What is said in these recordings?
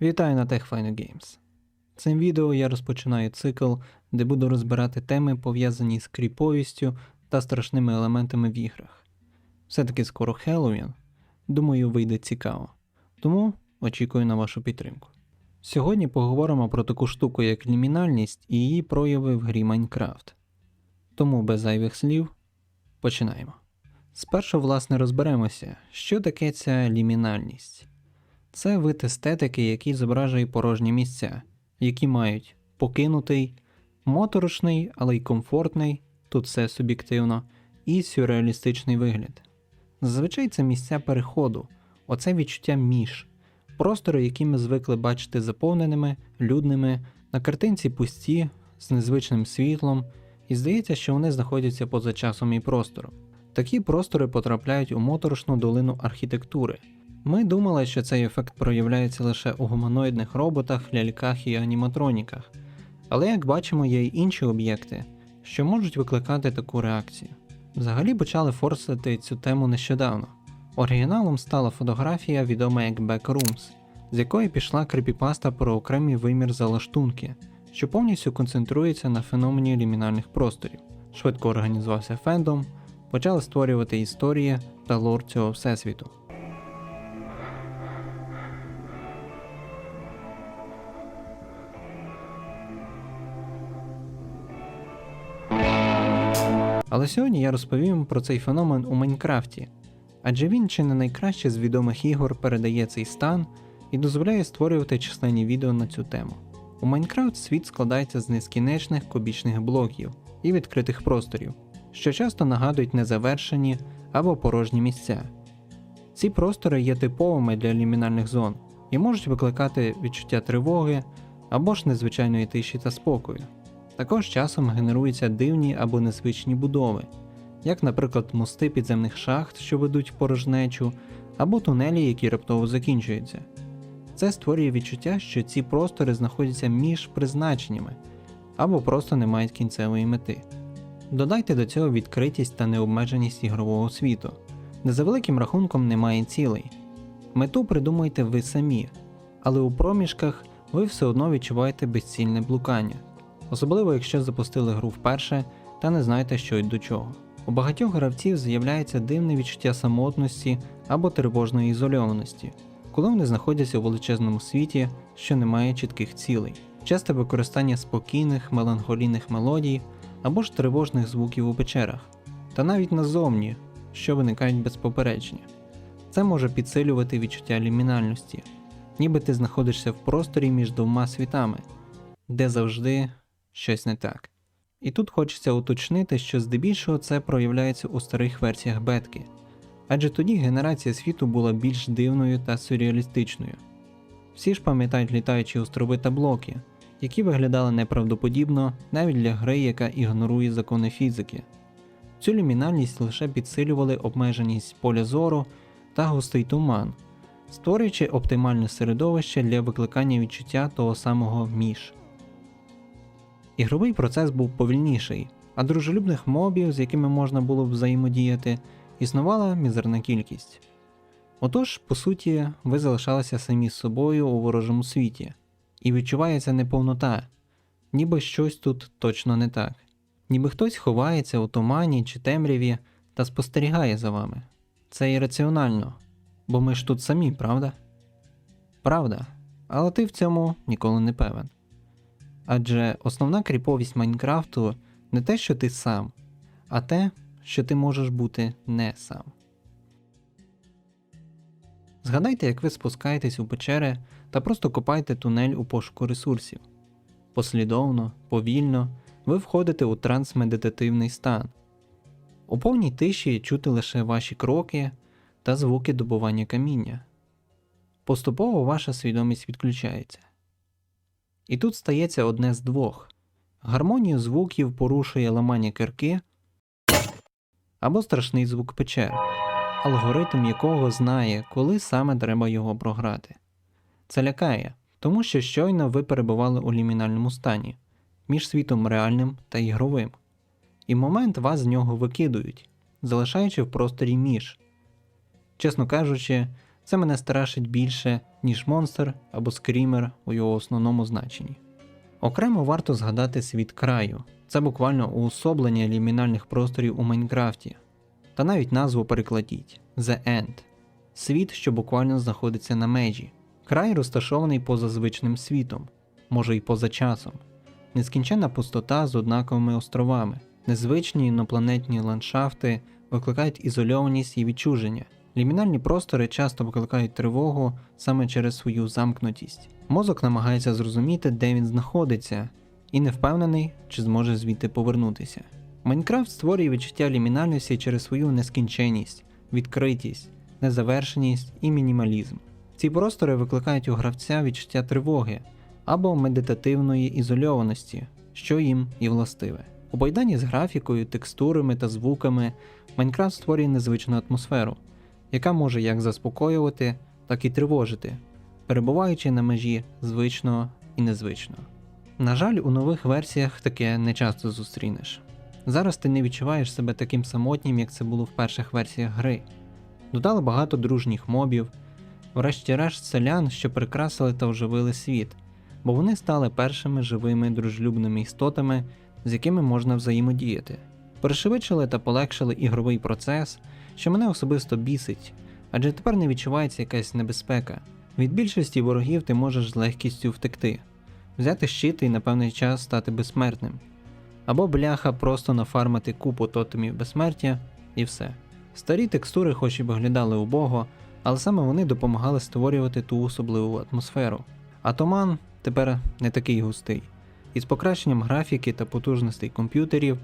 Вітаю на TechFino Games. Цим відео я розпочинаю цикл, де буду розбирати теми, пов'язані з кріповістю та страшними елементами в іграх. Все-таки скоро Хеллоуін, думаю, вийде цікаво. Тому очікую на вашу підтримку. Сьогодні поговоримо про таку штуку, як лімінальність і її прояви в грі Майнкрафт. Тому без зайвих слів починаємо. Спершу, власне, розберемося, що таке ця лімінальність. Це вид естетики, який зображує порожні місця, які мають покинутий, моторошний, але й комфортний, тут все суб'єктивно, і сюрреалістичний вигляд. Зазвичай це місця переходу, оце відчуття між, простори, які ми звикли бачити заповненими, людними, на картинці пусті, з незвичним світлом, і здається, що вони знаходяться поза часом і простором. Такі простори потрапляють у моторошну долину архітектури. Ми думали, що цей ефект проявляється лише у гуманоїдних роботах, ляльках і аніматроніках, але як бачимо, є й інші об'єкти, що можуть викликати таку реакцію. Взагалі почали форсити цю тему нещодавно. Оригіналом стала фотографія, відома як Backrooms, з якої пішла крипіпаста про окремий вимір залаштунки, що повністю концентрується на феномені лімінальних просторів. Швидко організувався фендом, почали створювати історії та лор цього всесвіту. Але сьогодні я розповім про цей феномен у Майнкрафті, адже він чи не найкраще з відомих ігор передає цей стан і дозволяє створювати численні відео на цю тему. У Майнкрафт світ складається з нескінченних кубічних блоків і відкритих просторів, що часто нагадують незавершені або порожні місця. Ці простори є типовими для лімінальних зон і можуть викликати відчуття тривоги або ж незвичайної тиші та спокою. Також часом генеруються дивні або незвичні будови, як, наприклад, мости підземних шахт, що ведуть порожнечу, або тунелі, які раптово закінчуються. Це створює відчуття, що ці простори знаходяться між призначеннями або просто не мають кінцевої мети. Додайте до цього відкритість та необмеженість ігрового світу, де за великим рахунком немає цілей. Мету придумуєте ви самі, але у проміжках ви все одно відчуваєте безцільне блукання особливо якщо запустили гру вперше та не знаєте, що й до чого. У багатьох гравців з'являється дивне відчуття самотності або тривожної ізольованості, коли вони знаходяться у величезному світі, що не має чітких цілей, часте використання спокійних, меланхолійних мелодій або ж тривожних звуків у печерах, та навіть назовні, що виникають без попередження. Це може підсилювати відчуття лімінальності, ніби ти знаходишся в просторі між двома світами, де завжди щось не так. І тут хочеться уточнити, що здебільшого це проявляється у старих версіях бетки, адже тоді генерація світу була більш дивною та сюрреалістичною. Всі ж пам'ятають літаючі острови та блоки, які виглядали неправдоподібно навіть для гри, яка ігнорує закони фізики. Цю лімінальність лише підсилювали обмеженість поля зору та густий туман, створюючи оптимальне середовище для викликання відчуття того самого між. Ігровий процес був повільніший, а дружелюбних мобів, з якими можна було б взаємодіяти, існувала мізерна кількість. Отож, по суті, ви залишалися самі з собою у ворожому світі, і відчувається неповнота, ніби щось тут точно не так, ніби хтось ховається у тумані чи темряві та спостерігає за вами. Це ірраціонально, бо ми ж тут самі, правда? Правда, але ти в цьому ніколи не певен. Адже основна кріповість Майнкрафту не те, що ти сам, а те, що ти можеш бути не сам. Згадайте, як ви спускаєтесь у печери та просто копаєте тунель у пошуку ресурсів. Послідовно, повільно ви входите у трансмедитативний стан. У повній тиші чути лише ваші кроки та звуки добування каміння. Поступово ваша свідомість відключається. І тут стається одне з двох: гармонію звуків порушує ламання кирки або страшний звук печер, алгоритм якого знає, коли саме треба його програти. Це лякає, тому що щойно ви перебували у лімінальному стані між світом реальним та ігровим, і момент вас з нього викидують, залишаючи в просторі між. Чесно кажучи, Це мене страшить більше, ніж монстр або скрімер у його основному значенні. Окремо варто згадати світ краю. Це буквально уособлення лімінальних просторів у Майнкрафті. Та навіть назву перекладіть The End. Світ, що буквально знаходиться на межі. Край розташований поза звичним світом, може й поза часом. Нескінченна пустота з однаковими островами, незвичні інопланетні ландшафти викликають ізольованість і відчуження. Лімінальні простори часто викликають тривогу саме через свою замкнутість. Мозок намагається зрозуміти, де він знаходиться, і не впевнений, чи зможе звідти повернутися. Майнкрафт створює відчуття лімінальності через свою нескінченність, відкритість, незавершеність і мінімалізм. Ці простори викликають у гравця відчуття тривоги або медитативної ізольованості, що їм і властиве. У байдані з графікою, текстурами та звуками Майнкрафт створює незвичну атмосферу, яка може як заспокоювати, так і тривожити, перебуваючи на межі звичного і незвичного. На жаль, у нових версіях таке не часто зустрінеш. Зараз ти не відчуваєш себе таким самотнім, як це було в перших версіях гри. Додали багато дружніх мобів, врешті-решт селян, що прикрасили та оживили світ, бо вони стали першими живими дружелюбними істотами, з якими можна взаємодіяти. Пришвидшили та полегшили ігровий процес, що мене особисто бісить, адже тепер не відчувається якась небезпека. Від більшості ворогів ти можеш з легкістю втекти, взяти щит і на певний час стати безсмертним. Або бляха просто нафармити купу тотемів безсмертя і все. Старі текстури, хоч і виглядали убого, але саме вони допомагали створювати ту особливу атмосферу. А туман тепер не такий густий. Із покращенням графіки та потужностей комп'ютерів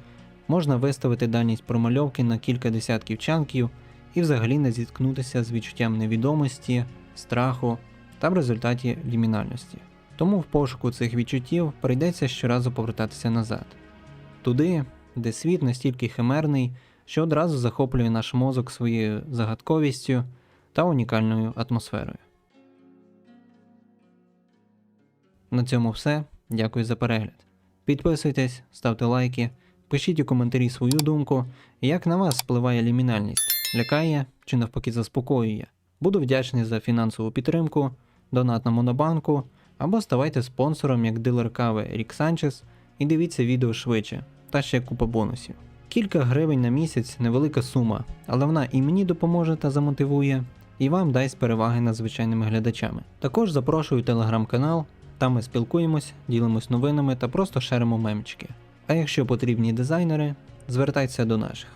можна виставити дальність промальовки на кілька десятків чанків і взагалі не зіткнутися з відчуттям невідомості, страху та в результаті лімінальності. Тому в пошуку цих відчуттів прийдеться щоразу повертатися назад, туди, де світ настільки химерний, що одразу захоплює наш мозок своєю загадковістю та унікальною атмосферою. На цьому все. Дякую за перегляд. Підписуйтесь, ставте лайки, пишіть у коментарі свою думку, як на вас впливає лімінальність, лякає чи навпаки заспокоює. Буду вдячний за фінансову підтримку, донат на монобанку або ставайте спонсором як дилер кави Рік Санчес і дивіться відео швидше, та ще купа бонусів. Кілька гривень на місяць невелика сума, але вона і мені допоможе та замотивує, і вам дасть переваги над звичайними глядачами. Також запрошую телеграм-канал, там ми спілкуємось, ділимось новинами та просто шеримо мемчики. А якщо потрібні дизайнери, звертайтеся до наших.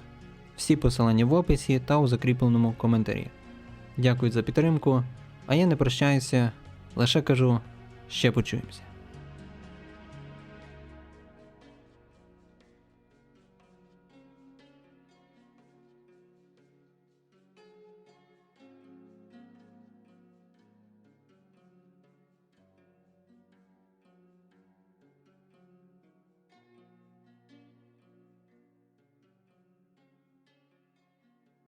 Всі посилання в описі та у закріпленому коментарі. Дякую за підтримку, а я не прощаюся, лише кажу, ще почуємося.